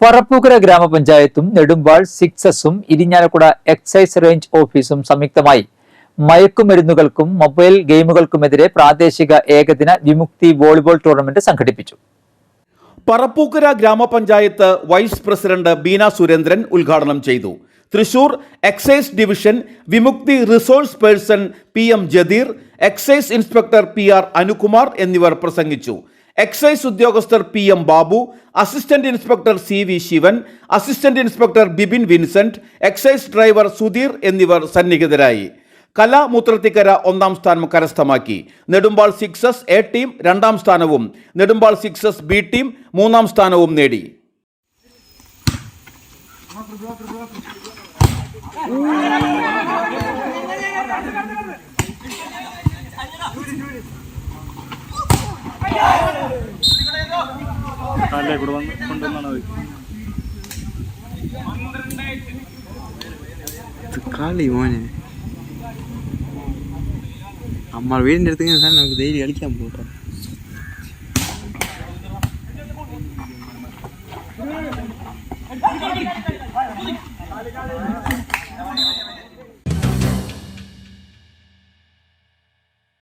പറപ്പൂക്കര ഗ്രാമപഞ്ചായത്തും നെടുമ്പാൾ സിക്സസും Irinjalakuda excise range ഓഫീസും സംയുക്തമായി മയക്കുമരുന്നുകൾക്കും മൊബൈൽ ഗെയിമുകൾക്കുമെതിരെ പ്രാദേശിക ഏകദിന വിമുക്തി വോളിബോൾ ടൂർണമെന്റ് സംഘടിപ്പിച്ചു. പറപ്പൂക്കര ഗ്രാമപഞ്ചായത്ത് വൈസ് പ്രസിഡന്റ് ബീന സുരേന്ദ്രൻ ഉദ്ഘാടനം ചെയ്തു. Thrissur excise division Vimukthi resource person P M Jadeer excise inspector P R Anukumar എന്നിവർ പ്രസംഗിച്ചു. എക്സൈസ് ഉദ്യോഗസ്ഥർ P M Babu assistant inspector C V Sivan assistant inspector Bibin Vincent excise driver Sudheer എന്നിവർ സന്നിഹിതരായി. കല മൂത്രത്തിക്കര ഒന്നാം സ്ഥാനം കരസ്ഥമാക്കി. നെടുമ്പാൾ സിക്സസ് എ ടീം രണ്ടാം സ്ഥാനവും നെടുമ്പാൾ സിക്സസ് ബി ടീം മൂന്നാം സ്ഥാനവും നേടി. അല്ലേ കൂടെ വന്ന് കൊണ്ടുവന്നാണ് അത് കളി മോനെ നമ്മൾ വീടിൻ്റെ അടുത്ത് ഇങ്ങനെ സാധനം നമുക്ക് ഡെയിലി കളിക്കാൻ പോട്ടോ